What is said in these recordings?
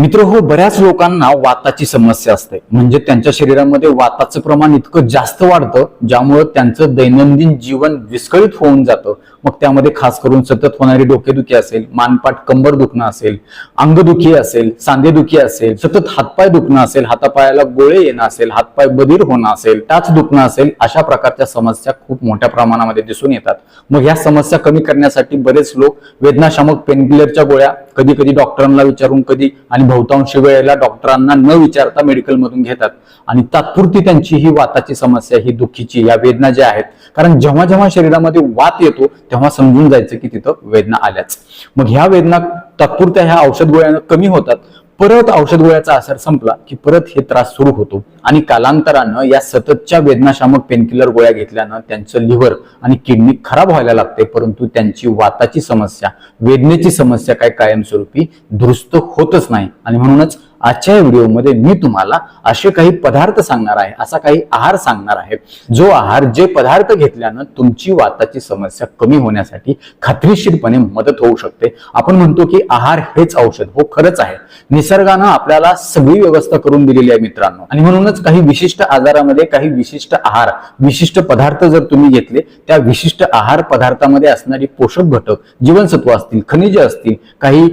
मित्र हो बऱ्याच लोकांना वाताची समस्या असते. म्हणजे त्यांच्या शरीरामध्ये वाताचं प्रमाण इतकं जास्त वाढतं ज्यामुळं त्यांचं दैनंदिन जीवन विस्कळीत होऊन जातं. मग त्यामध्ये खास करून सतत होणारी डोकेदुखी असेल मानपाट कंबर दुखणं असेल अंगदुखी असेल सांधेदुखी असेल सतत हातपाय दुखणं असेल हातापायाला गोळे येणं असेल हातपाय बधीर होणं असेल टाच दुखणं असेल अशा प्रकारच्या समस्या खूप मोठ्या प्रमाणामध्ये दिसून येतात. मग ह्या समस्या कमी करण्यासाठी बरेच लोक वेदनाशामक पेनकिलरच्या गोळ्या कधी कधी डॉक्टरांना विचारून कधी आणि बहुतांश वेळेला डॉक्टरांना न विचारता मेडिकल मधून घेतात. आणि तात्पुरती त्यांची ही वाताची समस्या ही दुखीची या वेदना ज्या आहेत कारण जेव्हा जेव्हा शरीरामध्ये वात येतो तेव्हा समजून जायचं की तिथं वेदना आल्याच. मग ह्या वेदना तात्पुरत्या ह्या औषध गोळ्यानं कमी होतात. परत औषध गोळ्याचा असर संपला की परत हे त्रास सुरू होतो. आणि कालांतरानं या सततच्या वेदनाशामक पेनकिलर गोळ्या घेतल्यानं त्यांचं लिव्हर आणि किडनी खराब व्हायला लागते परंतु त्यांची वाताची समस्या वेदनेची समस्या काय कायमस्वरूपी दुरुस्त होतच नाही. आणि म्हणूनच आजच्या व्हिडिओमध्ये मी तुम्हाला असे काही पदार्थ सांगणार आहे असा काही आहार सांगणार आहे. जो आहार जे पदार्थ घेतल्यानं तुमची वाताची समस्या कमी होण्यासाठी खात्रीशीरपणे मदत होऊ शकते. आपण म्हणतो की आहार हेच औषध हो खरंच आहे. निसर्गानं आपल्याला सगळी व्यवस्था करून दिलेली आहे मित्रांनो. आणि म्हणूनच काही विशिष्ट आजारामध्ये काही विशिष्ट आहार विशिष्ट पदार्थ जर तुम्ही घेतले त्या विशिष्ट आहार पदार्थामध्ये असणारी पोषक घटक जीवनसत्व असतील खनिज असतील काही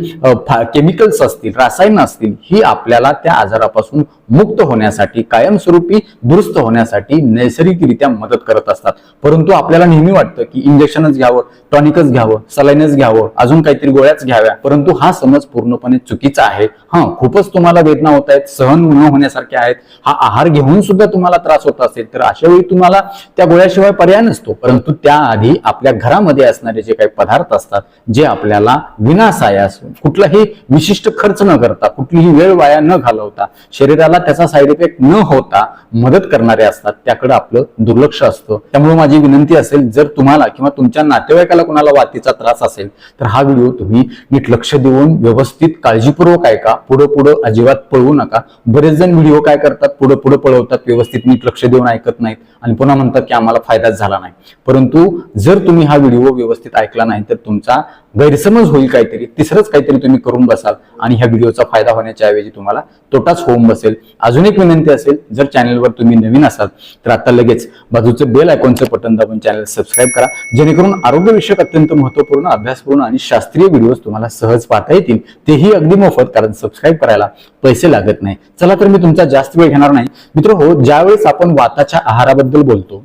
केमिकल्स असतील रासायन असतील ही आपल्याला त्या आजारापासून मुक्त होण्यासाठी कायमस्वरूपी दुरुस्त होण्यासाठी नैसर्गिकरित्या मदत करत असतात. परंतु आपल्याला नेहमी वाटतं की इंजेक्शनच घ्यावं टॉनिकच घ्यावं सलाईनच घ्यावं अजून काहीतरी गोळ्याच घ्याव्या. परंतु हा समज पूर्णपणे चुकीचा आहे. हा खूपच तुम्हाला वेदना होत आहेत सहन न होण्यासारख्या आहेत. हा आहार घेऊन सुद्धा तुम्हाला त्रास होत असेल तर अशा वेळी तुम्हाला त्या गोळ्याशिवाय पर्याय नसतो. परंतु त्याआधी आपल्या घरामध्ये असणारे जे काही पदार्थ असतात जे आपल्याला विनासायास कुठलाही विशिष्ट खर्च न करता कुठलीही वेळ वाया न घालवता शरीराला त्याचा साईड इफेक्ट न होता मदत करणारे असतात त्याकडे आपलं दुर्लक्ष असतं. त्यामुळे माझी विनंती असेल जर तुम्हाला किंवा तुमच्या नातेवाईकाला कोणाला वातीचा त्रास असेल तर हा व्हिडिओ तुम्ही नीट लक्ष देऊन व्यवस्थित काळजीपूर्वक ऐका. पुढं पुढं अजिबात पळवू नका. बरेच जण व्हिडिओ काय करतात? पुढं पुढं पळवतात व्यवस्थित नीट लक्ष देऊन ऐकत नाहीत आणि पुन्हा म्हणतात की आम्हाला फायदाच झाला नाही. परंतु जर तुम्ही हा व्हिडिओ व्यवस्थित ऐकला नाही तर तुमचा गैरसमज होईल काहीतरी तिसरंच काहीतरी तुम्ही करून बसाल आणि ह्या व्हिडिओचा फायदा होण्याच्या ऐवजी तुम्हाला तोटाच होऊन बसेल. अजून एक विनंती असेल जर चॅनलवर तुम्ही नवीन असाल तर आता लगेच बाजूचं बेल आयकॉनचं बटन दाबून चॅनल सबस्क्राईब करा जेणेकरून आरोग्यविषयक अत्यंत महत्त्वपूर्ण अभ्यासपूर्ण आणि शास्त्रीय व्हिडिओज तुम्हाला सहज पाहता येतील. तेही अगदी मोफत कारण सबस्क्राईब करायला पैसे लागत नाही. चला तर मी तुमचा जास्त वेळ घेणार नाही. मित्र हो ज्यावेळेस आपण वाताच्या आहाराबद्दल बोलतो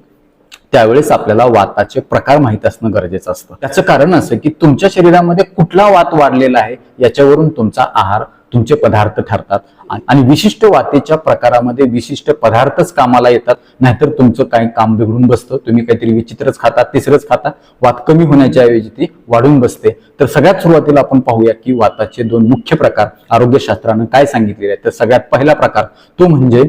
त्यावेळेस आपल्याला वाताचे प्रकार माहीत असणं गरजेचं असतं. त्याचं कारण असं की तुमच्या शरीरामध्ये कुठला वात वाढलेला आहे याच्यावरून तुमचा आहार तुमचे पदार्थ ठरतात. आणि विशिष्ट वातेच्या प्रकारामध्ये विशिष्ट पदार्थच कामाला येतात. नाहीतर तुमचं काही काम बिघडून बसतं तुम्ही काहीतरी विचित्रच खाता तिसरंच खाता वात कमी होण्याच्या ऐवजी ती वाढून बसते. तर सगळ्यात सुरुवातीला आपण पाहूया की वाताचे दोन मुख्य प्रकार आरोग्यशास्त्रानं काय सांगितलेले आहेत. तर सगळ्यात पहिला प्रकार तो म्हणजे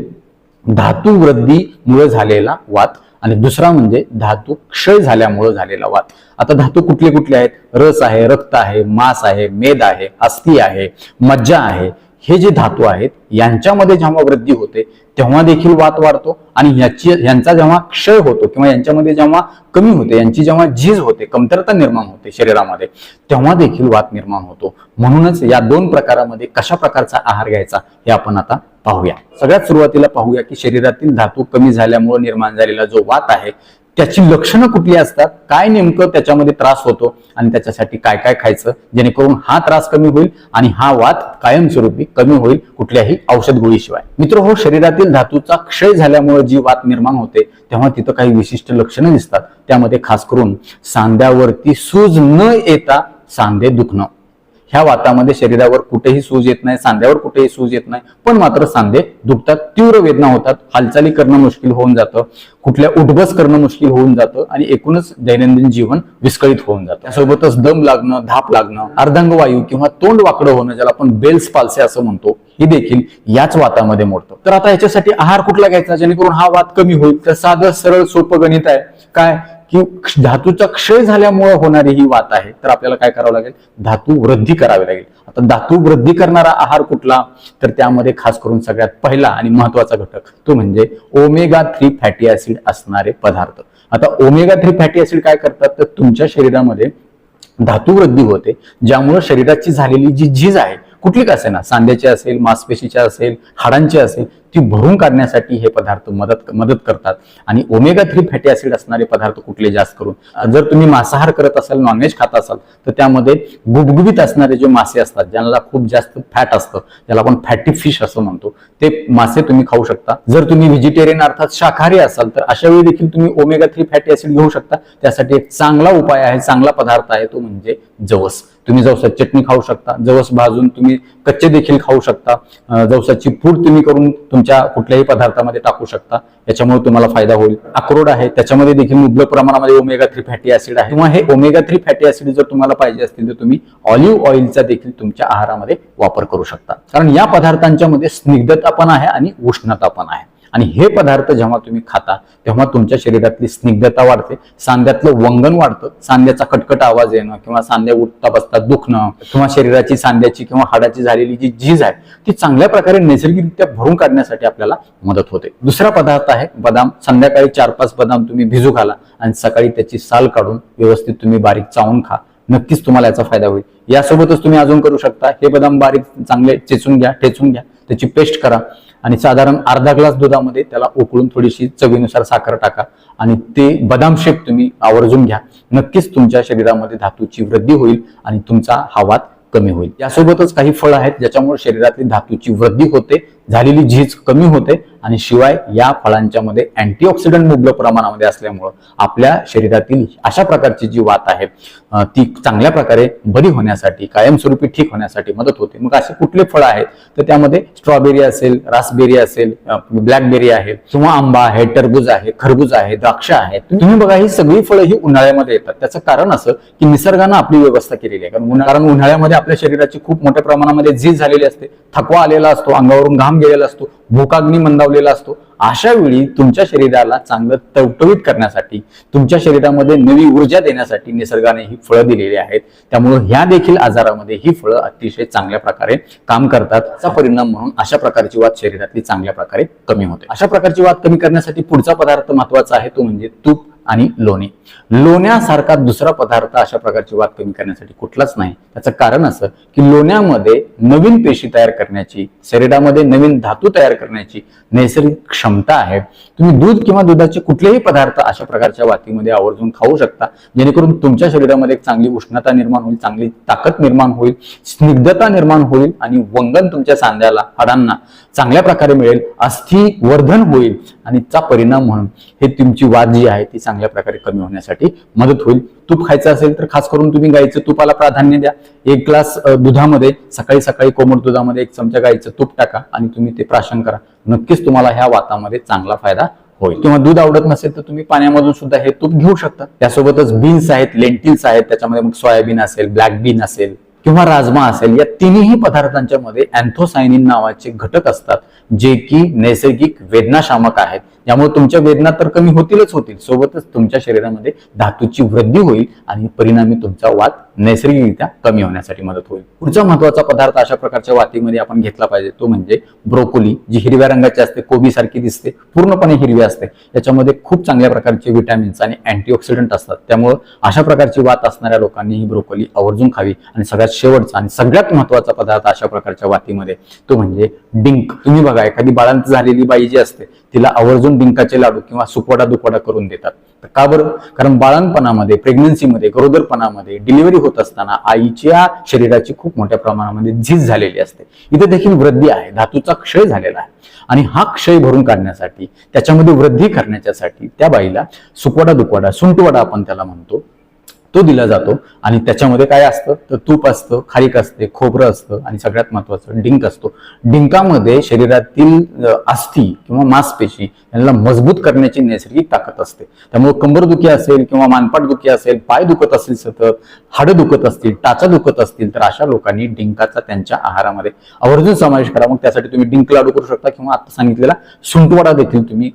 धातू वृद्धीमुळे झालेला वात. आणि दुसरा म्हणजे धातू क्षय झाल्यामुळे झालेला वाद आता धातू कुठले कुठले आहेत? रस आहे रक्त आहे मांस आहे मेद आहे अस्थि आहे मज्जा आहे. हे जे धातू आहेत यांच्यामध्ये जेव्हा वृद्धी होते तेव्हा देखील वात वाढतो आणि याची यांचा जेव्हा क्षय होतो किंवा यांच्यामध्ये जेव्हा कमी होते यांची जेव्हा झीज होते कमतरता निर्माण होते शरीरामध्ये तेव्हा देखील वात निर्माण होतो. म्हणूनच या दोन प्रकारामध्ये कशा प्रकारचा आहार घ्यायचा हे आपण आता पाहूया. सगळ्यात सुरुवातीला पाहूया की शरीरातील धातू कमी झाल्यामुळे निर्माण झालेला जो वात आहे त्याची लक्षणं कुठली असतात? काय नेमकं त्याच्यामध्ये त्रास होतो? आणि त्याच्यासाठी काय काय खायचं? जेणेकरून हा त्रास कमी होईल आणि हा वात कायमस्वरूपी कमी होईल कुठल्याही औषध गोळीशिवाय. मित्र हो शरीरातील धातूचा क्षय झाल्यामुळे जी वात निर्माण होते तेव्हा तिथं काही विशिष्ट लक्षणं दिसतात. त्यामध्ये खास करून सांध्यावरती सूज न येता सांधे दुखणं. ह्या वातामध्ये शरीरावर कुठेही सूज येत नाही सांध्यावर कुठेही सूज येत नाही पण मात्र सांधे दुखतात तीव्र वेदना होतात हालचाली करणं मुश्किल होऊन जातं कुठल्या उठबस करणं मुश्किल होऊन जातं आणि एकूणच दैनंदिन जीवन विस्कळीत होऊन जातं. त्यासोबतच दम लागणं धाप लागणं अर्धांगवायू किंवा तोंड वाकडं होणं ज्याला आपण बेल्स पालसे असं म्हणतो ही देखील याच वातामध्ये मोडतं. तर आता याच्यासाठी आहार कुठला घ्यायचा? जेणेकरून हा वात कमी होईल. तर साधं सरळ सोपं गणित आहे. काय? की धातूचा क्षय झाल्यामुळे होणारी ही वात आहे. तर आपल्याला काय करावं लागेल? धातू वृद्धी करावी लागेल. आता धातू वृद्धी करणारा आहार कुठला? तर त्यामध्ये खास करून सगळ्यात पहिला आणि महत्त्वाचा घटक तो म्हणजे ओमेगा थ्री फॅटी ऍसिड असणारे पदार्थ. आता ओमेगा थ्री फॅटी ऍसिड काय करतात? तर तुमच्या शरीरामध्ये धातू वृद्धी होते ज्यामुळे शरीराची झालेली जी झीज आहे कुठली का असेल ना? सांध्याची असेल मांसपेशीची असेल हाडांची असेल ती भरून काढण्यासाठी हे पदार्थ मदत मदत करतात. आणि ओमेगा थ्री फॅटी ऍसिड असणारे पदार्थ कुठले जास्त करून? जर तुम्ही मांसाहार करत असाल नॉनव्हेज खात असाल तर त्यामध्ये गुबगुबीत असणारे जे मासे असतात ज्यांना खूप जास्त फॅट असतं ज्याला आपण फॅटी फिश असं म्हणतो ते मासे तुम्ही खाऊ शकता. जर तुम्ही व्हेजिटेरियन अर्थात शाकाहारी असाल तर अशा वेळी देखील तुम्ही ओमेगा थ्री फॅटी ऍसिड घेऊ शकता. त्यासाठी एक चांगला उपाय आहे चांगला पदार्थ आहे तो म्हणजे जवस. तुम्ही जवसाची चटणी खाऊ शकता. जवस भाजून तुम्ही कच्चे देखील खाऊ शकता. जवसाची पूड तुम्ही करून तुमच्या कुठल्याही पदार्थामध्ये टाकू शकता. याच्यामुळे तुम्हाला फायदा होईल. अक्रोड आहे त्याच्यामध्ये देखील मुबलक प्रमाणामध्ये ओमेगा थ्री फॅटी ऍसिड आहे. किंवा हे ओमेगा थ्री फॅटी ऍसिड जर तुम्हाला पाहिजे असतील तर तुम्ही ऑलिव्ह ऑइलचा देखील तुमच्या आहारामध्ये वापर करू शकता. कारण या पदार्थांच्या मध्ये स्निग्धता पण आहे आणि उष्णता पण आहे. आणि हे पदार्थ जेव्हा तुम्ही खाता तेव्हा तुमच्या शरीरातली स्निग्धता वाढते सांध्यातलं वंगण वाढतं सांध्याचा कटकट आवाज येणं किंवा सांध्या उठता बसता दुखणं किंवा शरीराची सांध्याची किंवा हाडाची झालेली जी झीज आहे ती चांगल्या प्रकारे नैसर्गिकरित्या भरून काढण्यासाठी आपल्याला मदत होते. दुसरा पदार्थ आहे बदाम. संध्याकाळी चार पाच बदाम तुम्ही भिजू घाला आणि सकाळी त्याची साल काढून व्यवस्थित तुम्ही बारीक चावून खा. नक्कीच तुम्हाला याचा फायदा होईल. यासोबतच तुम्ही अजून करू शकता. हे बदाम बारीक चांगले चेचून घ्या ठेचून घ्या. त्याची पेस्ट करा. आणि साधारण अर्धा ग्लास दुधामध्ये त्याला उकळून थोडीशी चवीनुसार साखर टाका आणि ते बदाम शेक तुम्ही आवर्जून घ्या. नक्कीच तुमच्या शरीरामध्ये धातूची वृद्धी होईल आणि तुमचा हा कमी होईल. यासोबतच काही फळं आहेत ज्याच्यामुळे शरीरातली धातूची वृद्धी होते. झालेली झीज कमी होते आणि शिवाय या फळांच्या मध्ये अँटीऑक्सिडंट मुबलक प्रमाणामध्ये असल्यामुळं आपल्या शरीरातील अशा प्रकारची जी वात आहे ती चांगल्या प्रकारे बरी होण्यासाठी कायमस्वरूपी ठीक होण्यासाठी मदत होते. मग असे कुठले फळं आहेत? तर त्यामध्ये स्ट्रॉबेरी असेल रासबेरी असेल ब्लॅकबेरी आहे किंवा आंबा आहे टरबूज आहे खरबूज आहे द्राक्ष आहे. तुम्ही बघा ही सगळी फळं ही उन्हाळ्यामध्ये येतात. त्याचं कारण असं की निसर्गानं आपली व्यवस्था केलेली आहे. कारण उन्हाळ्यामध्ये आपल्या शरीराची खूप मोठ्या प्रमाणामध्ये झीज झालेली असते. थकवा आलेला असतो अंगावरून घाम गेलेला असतो भूकाग्नी मंदावलेला असतो अशा वेळी तुमच्या शरीराला चांगलं टवटवीत करण्यासाठी तुमच्या शरीरामध्ये नवी ऊर्जा देण्यासाठी निसर्गाने ही फळं दिलेली आहेत. त्यामुळे ह्या देखील आजारामध्ये ही फळं अतिशय चांगल्या प्रकारे काम करतात त्याचा परिणाम म्हणून अशा प्रकारची वाद शरीरातली चांगल्या प्रकारे कमी होते. अशा प्रकारची वाद कमी करण्यासाठी पुढचा पदार्थ महत्त्वाचा आहे तो म्हणजे तूप. आणि लोणी. लोण्यासारखा दुसरा पदार्थ अशा प्रकारची वाद कमी करण्यासाठी कुठलाच नाही. त्याचं कारण असं की लोण्यामध्ये नवीन पेशी तयार करण्याची शरीरामध्ये नवीन धातू तयार करण्याची नैसर्गिक क्षमता आहे. तुम्ही दूध किंवा दुधाचे कुठलेही पदार्थ अशा प्रकारच्या वातीमध्ये आवर्जून खाऊ शकता. जेणेकरून तुमच्या शरीरामध्ये एक चांगली उष्णता निर्माण होईल चांगली ताकद निर्माण होईल स्निग्धता निर्माण होईल आणि वंगण तुमच्या सांध्याला हाडांना चांगल्या प्रकारे मिळेल अस्थि वर्धन होईल आणि चा परिणाम म्हणून हे तुमची वाद जी आहे ती चांगल्या प्रकारे कमी होण्यासाठी मदत होईल. तूप खायचं असेल तर खास करून तुम्ही गाईचं तुपाला प्राधान्य द्या. एक ग्लास दुधामध्ये सकाळी सकाळी कोमट दुधामध्ये एक चमचा गाईचं तूप टाका आणि तुम्ही ते प्राशन करा. नक्कीच तुम्हाला ह्या वातामध्ये चांगला फायदा होईल. किंवा दूध आवडत नसेल तर तुम्ही पाण्यामधून सुद्धा हे तूप घेऊ शकता. त्यासोबतच बीन्स आहेत लेंटिल्स आहेत त्याच्यामध्ये मग सोयाबीन असेल ब्लॅक बीन असेल किंवा राजमा असेल या तिन्ही पदार्थांच्या मध्ये अँथोसायनिन नावाचे घटक असतात जे की नैसर्गिक वेदनाशामक आहेत. यामुळे तुमच्या वेदना तर कमी होतीलच होतील. सोबतच तुमच्या शरीरामध्ये धातूची वृद्धी होईल आणि परिणामी तुमचा वात नैसर्गिकरित्या कमी होण्यासाठी मदत होईल. पुढचा महत्त्वाचा पदार्थ अशा प्रकारच्या वातीमध्ये आपण घेतला पाहिजे. तो म्हणजे ब्रोकोली जी हिरव्या रंगाची असते कोबी सारखी दिसते पूर्णपणे हिरवी असते. याच्यामध्ये खूप चांगल्या प्रकारचे विटॅमिन्स आणि अँटीऑक्सिडंट असतात. त्यामुळे अशा प्रकारची वात असणाऱ्या लोकांनी ही ब्रोकोली आवर्जून खावी. आणि सगळ्यात शेवटचा आणि सगळ्यात महत्त्वाचा पदार्थ अशा प्रकारच्या वातीमध्ये तो म्हणजे डिंक. तुम्ही बघा एखादी बाळांत झालेली बाई जी असते तिला आवर्जून डिंकाचे लाडू किंवा सुकवडा दुकवडा करून देतात. तर का बरं? कारण बाळांपणामध्ये प्रेग्नन्सीमध्ये गरोदरपणामध्ये डिलिव्हरी होत असताना आईच्या शरीराची खूप मोठ्या प्रमाणामध्ये झीज झालेली असते. इथे देखील वृद्धी आहे धातूचा क्षय झालेला आहे. आणि हा क्षय भरून काढण्यासाठी त्याच्यामध्ये वृद्धी करण्याच्यासाठी त्या बाईला सुकवडा दुकवडा सुंटवडा आपण त्याला म्हणतो. तो दिला जातो आणि त्याच्यामध्ये काय असतं? तर तूप असतं खारीक असते खोबरं असतं आणि सगळ्यात महत्वाचं डिंक असतो. डिंकामध्ये शरीरातील अ, अस्थी किंवा मांसपेशी यांना मजबूत करण्याची नैसर्गिक ताकद असते. त्यामुळे कंबरदुखी असेल किंवा मानपाट दुखी असेल पाय दुखत असतील सतत हाडं दुखत असतील टाचा दुखत असतील तर अशा लोकांनी डिंकाचा त्यांच्या आहारामध्ये आवर्जून समावेश करा. मग त्यासाठी तुम्ही डिंक लाडू करू शकता किंवा आता सांगितलेला सुंटवाडा देखील तुम्ही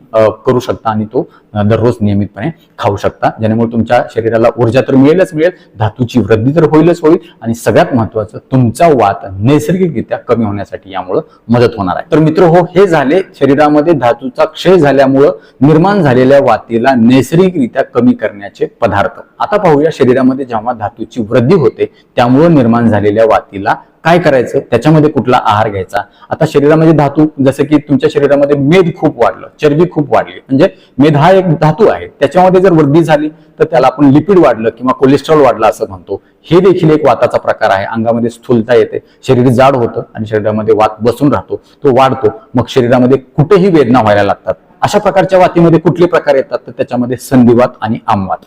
करू शकता आणि तो दररोज नियमितपणे खाऊ शकता. ज्यामुळे तुमच्या शरीराला ऊर्जा तर मिळेलच मिळेल धातूची वृद्धी तर होईलच होईल आणि सगळ्यात महत्वाचं तुमचा वात नैसर्गिकरित्या कमी होण्यासाठी यामुळं मदत होणार आहे. तर मित्र हो हे झाले शरीरामध्ये धातूचा क्षय झाल्यामुळं निर्माण झालेल्या वातीला नैसर्गिकरित्या कमी करण्याचे पदार्थ. आता पाहूया शरीरामध्ये जेव्हा धातूची वृद्धी होते त्यामुळं निर्माण झालेल्या वातीला काय करायचं? त्याच्यामध्ये कुठला आहार घ्यायचा? आता शरीरामध्ये धातू जसं की तुमच्या शरीरामध्ये मेद खूप वाढलं चरबी खूप वाढली म्हणजे मेद हा एक धातू आहे. त्याच्यामध्ये जर वृद्धी झाली तर त्याला आपण लिपिड वाढलं किंवा कोलेस्ट्रॉल वाढलं असं म्हणतो. हे देखील एक वाताचा प्रकार आहे. अंगामध्ये स्थूलता येते शरीर जाड होतं आणि शरीरामध्ये वात बसून राहतो तो वाढतो. मग शरीरामध्ये कुठेही वेदना व्हायला लागतात. अशा प्रकारच्या वातीमध्ये कुठले प्रकार येतात? तर त्याच्यामध्ये संधिवात आणि आमवात.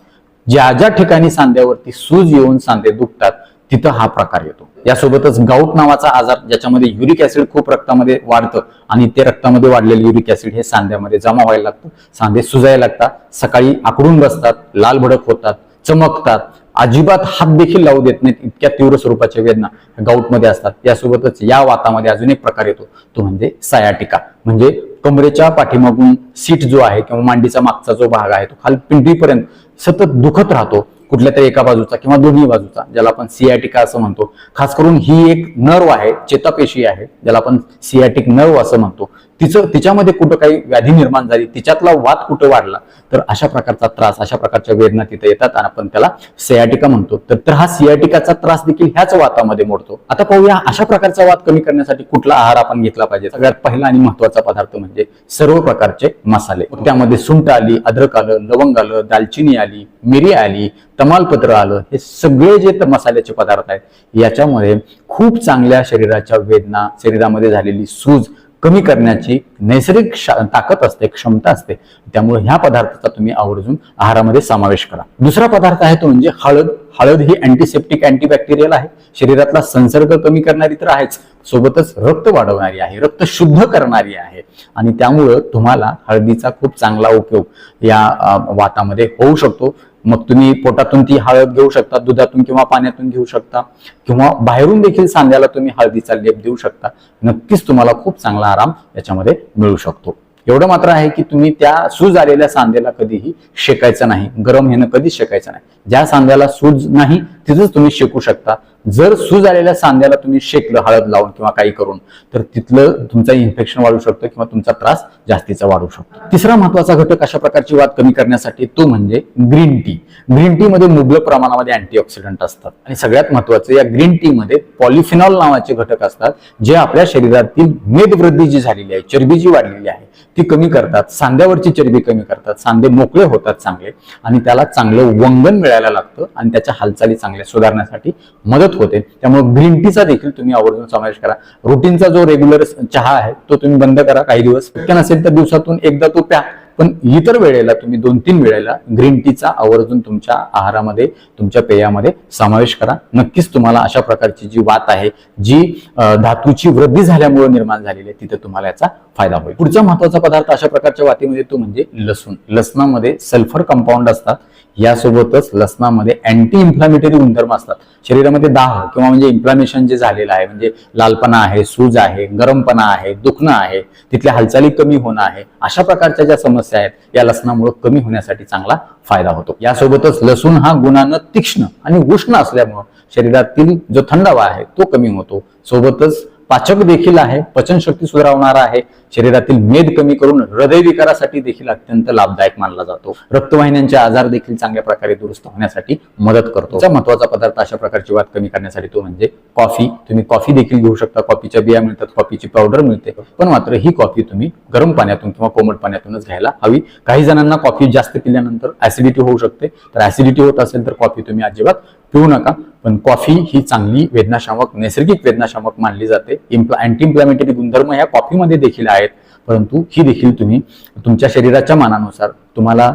ज्या ज्या ठिकाणी सांध्यावरती सूज येऊन सांधे दुखतात तिथं हा प्रकार येतो. यासोबतच गाऊट नावाचा आजार ज्याच्यामध्ये युरिक ऍसिड खूप रक्तामध्ये वाढतं आणि ते रक्तामध्ये वाढलेलं युरिक ऍसिड हे सांध्यामध्ये जमा व्हायला लागतं. सांधे सुजायला लागतात सकाळी आकडून बसतात लाल भडक होतात चमकतात. अजिबात हात देखील लावू देत नाहीत इतक्या तीव्र स्वरूपाच्या वेदना गाऊटमध्ये असतात. यासोबतच या वातामध्ये अजून एक प्रकार येतो तो म्हणजे सायाटिका. म्हणजे कमरेच्या पाठीमागून सीट जो आहे किंवा मांडीचा मागचा जो भाग आहे तो खाली पिंडीपर्यंत सतत दुखत राहतो कुठल्या तरी एका बाजूचा किंवा दोन्ही बाजूचा ज्याला आपण सियाटिका असं म्हणतो. खास करून ही एक नर्व आहे चेतापेशी आहे ज्याला आपण सियाटिक नर्व असं म्हणतो. तिचं तिच्यामध्ये कुठं काही व्याधी निर्माण झाली तिच्यातला वाद कुठं वाढला तर अशा प्रकारचा त्रास अशा प्रकारच्या वेदना तिथे येतात आणि आपण त्याला सियाटिका म्हणतो. तर हा सियाटिकाचा त्रास देखील ह्याच वातामध्ये मोडतो. आता पाहूया अशा प्रकारचा वात कमी करण्यासाठी कुठला आहार आपण घेतला पाहिजे? सगळ्यात पहिला आणि महत्त्वाचा पदार्थ म्हणजे सर्व प्रकारचे मसाले. त्यामध्ये सुंट आली अद्रक आलं लवंग आलं दालचिनी आली मिरी आली तमालपत्र आलं हे सगळे जे त- मसाल्याचे पदार्थ आहेत याच्यामध्ये खूप चांगल्या शरीराच्या वेदना शरीरामध्ये झालेली सूज कमी करण्याची नैसर्गिक शा- ताकद असते क्षमता असते. त्यामुळे ह्या पदार्थाचा तुम्ही आवर्जून आहारामध्ये समावेश करा. दुसरा पदार्थ आहे तो म्हणजे हळद. हळद ही अँटीसेप्टिक अँटीबॅक्टेरियल आहे. शरीरातला संसर्ग कमी करणारी तर आहेच. सोबतच रक्त वाढवणारी आहे. रक्त शुद्ध करणारी आहे. आणि त्यामुळं तुम्हाला हळदीचा खूप चांगला उपयोग या वातामध्ये होऊ शकतो. मग तुम्ही पोटातून ती हळद घेऊ शकता दुधातून किंवा पाण्यातून घेऊ शकता किंवा बाहेरून देखील सांध्याला तुम्ही हळदीचा लेप देऊ शकता. नक्कीच तुम्हाला खूप चांगला आराम याच्यामध्ये मिळू शकतो. एवढं मात्र आहे की तुम्ही त्या सूज आलेल्या सांध्याला कधीही शेकायचं नाही. गरम हेनं कधीच शेकायचं नाही. ज्या सांध्याला सूज नाही तिथंच तुम्ही शेकू शकता. जर सूज आलेल्या सांध्याला तुम्ही शेकलं हळद लावून किंवा काही करून तर तिथलं तुमचं इन्फेक्शन वाढू शकतं किंवा तुमचा त्रास जास्तीचा वाढू शकतो. तिसरा महत्त्वाचा घटक अशा प्रकारची वाद कमी करण्यासाठी तो म्हणजे ग्रीन टी. ग्रीन टी मध्ये मुबलक प्रमाणामध्ये अँटीऑक्सिडंट असतात. आणि सगळ्यात महत्वाचं या ग्रीन टी मध्ये पॉलिफिनॉल नावाचे घटक असतात जे आपल्या शरीरातील मेदवृद्धी जी झालेली आहे चरबी जी वाढलेली आहे ती कमी करतात. सांध्यावरची चरबी कमी करतात. सांधे मोकळे होतात चांगले. आणि त्याला चांगलं वंगण मिळायला लागतं आणि त्याच्या हालचाली चांगल्या सुधारण्यासाठी मदत होते. त्यामुळे ग्रीन टीचा देखील तुम्ही आवर्जून समावेश करा. रुटीनचा जो रेग्युलर चहा आहे तो तुम्ही बंद करा काही दिवस. शक्य नसेल तर दिवसातून एकदा तो प्या. पण इतर वेळेला तुम्ही दोन तीन वेळेला ग्रीन टीचा आवर्जून तुमच्या आहारामध्ये तुमच्या पेयामध्ये समावेश करा. नक्कीच तुम्हाला अशा प्रकारची जी वात आहे जी धातूची वृद्धी झाल्यामुळे निर्माण झालेली आहे तिथे तुम्हाला याचा फायदा होईल. पुढचा महत्त्वाचा पदार्थ अशा प्रकारच्या वातीमध्ये तो म्हणजे लसूण. लसणामध्ये सल्फर कंपाऊंड असतात. यासोबतच लसणामध्ये अँटी इन्फ्लामेटरी गुणधर्म असतात. शरीरामध्ये दाह किंवा म्हणजे इन्फ्लामेशन जे झालेलं आहे म्हणजे लालपणा आहे सूज आहे गरमपणा आहे दुखणं आहे तिथल्या हालचाली कमी होणं आहे अशा प्रकारच्या ज्या समस्या आहेत या लसणामुळे कमी होण्यासाठी चांगला फायदा होतो. यासोबतच लसूण हा गुणानं तीक्ष्ण आणि उष्ण असल्यामुळं शरीरातील जो थंडावा आहे तो कमी होतो. सोबतच पाचक देखील आहे पचनशक्ती सुधारवणारा आहे शरीरातील मेद कमी करून हृदयविकारासाठी देखील अत्यंत लाभदायक मानला जातो. रक्तवाहिन्यांचे आजार देखील चांगल्या प्रकारे दुरुस्त होण्यासाठी मदत करतो. महत्त्वाचा पदार्थ अशा प्रकारची वाद कमी करण्यासाठी तो म्हणजे कॉफी. तुम्ही कॉफी देखील घेऊ शकता. कॉफीच्या बिया मिळतात कॉफीची पावडर मिळते पण मात्र ही कॉफी तुम्ही गरम पाण्यातून किंवा कोमट पाण्यातूनच घ्यायला हवी. काही जणांना कॉफी जास्त पिल्यानंतर ऍसिडिटी होऊ शकते. तर ऍसिडिटी होत असेल तर कॉफी तुम्ही अजिबात पिऊ नका. पण कॉफी ही चांगली वेदनाशामक नैसर्गिक वेदनाशामक मानली जाते. अँटी इन्फ्लॅमेटरी गुणधर्म ह्या कॉफीमध्ये देखील आहेत. परंतु ही देखील तुम्ही तुमच्या शरीराच्या मानानुसार तुम्हाला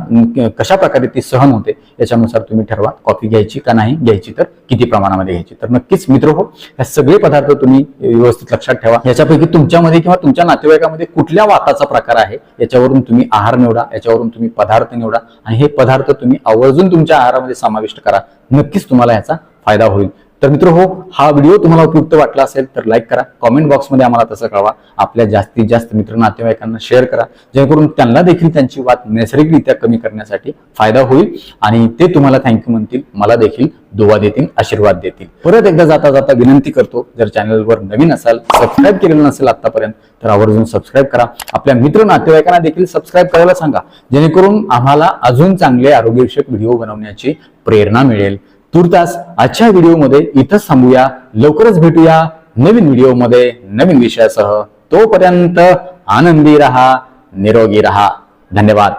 कशा प्रकारे ती सहन होते याच्यानुसार तुम्ही ठरवा कॉफी घ्यायची का नाही घ्यायची तर किती प्रमाणामध्ये घ्यायची. तर नक्कीच मित्र हो हे सगळे पदार्थ तुम्ही व्यवस्थित लक्षात ठेवा. याच्यापैकी तुमच्यामध्ये किंवा तुमच्या नातेवाईकामध्ये कुठल्या वाताचा प्रकार आहे याच्यावरून तुम्ही आहार निवडा याच्यावरून तुम्ही पदार्थ निवडा आणि हे पदार्थ तुम्ही आवर्जून तुमच्या आहारामध्ये समाविष्ट करा. नक्कीच तुम्हाला याचा फायदा होईल. तर मित्र हो हा व्हिडिओ तुम्हाला उपयुक्त वाटला असेल तर लाईक करा. कॉमेंट बॉक्समध्ये आम्हाला तसं कळवा. आपल्या जास्तीत जास्त मित्र नातेवाईकांना शेअर करा. जेणेकरून त्यांना देखील त्यांची वाद नैसर्गिकरित्या कमी करण्यासाठी फायदा होईल आणि ते तुम्हाला थँक्यू म्हणतील मला देखील दुवा देतील आशीर्वाद देतील. परत एकदा जाता जाता विनंती करतो जर चॅनलवर नवीन असाल सबस्क्राईब केलेलं नसेल आतापर्यंत तर आवर्जून सबस्क्राईब करा. आपल्या मित्र नातेवाईकांना देखील सबस्क्राईब करायला सांगा. जेणेकरून आम्हाला अजून चांगले आरोग्यविषयक व्हिडिओ बनवण्याची प्रेरणा मिळेल. तुर्तास आजच्या व्हिडिओमध्ये इथंच थांबूया. लवकरच भेटूया नवीन व्हिडिओमध्ये नवीन विषयासह. तोपर्यंत आनंदी रहा निरोगी रहा. धन्यवाद.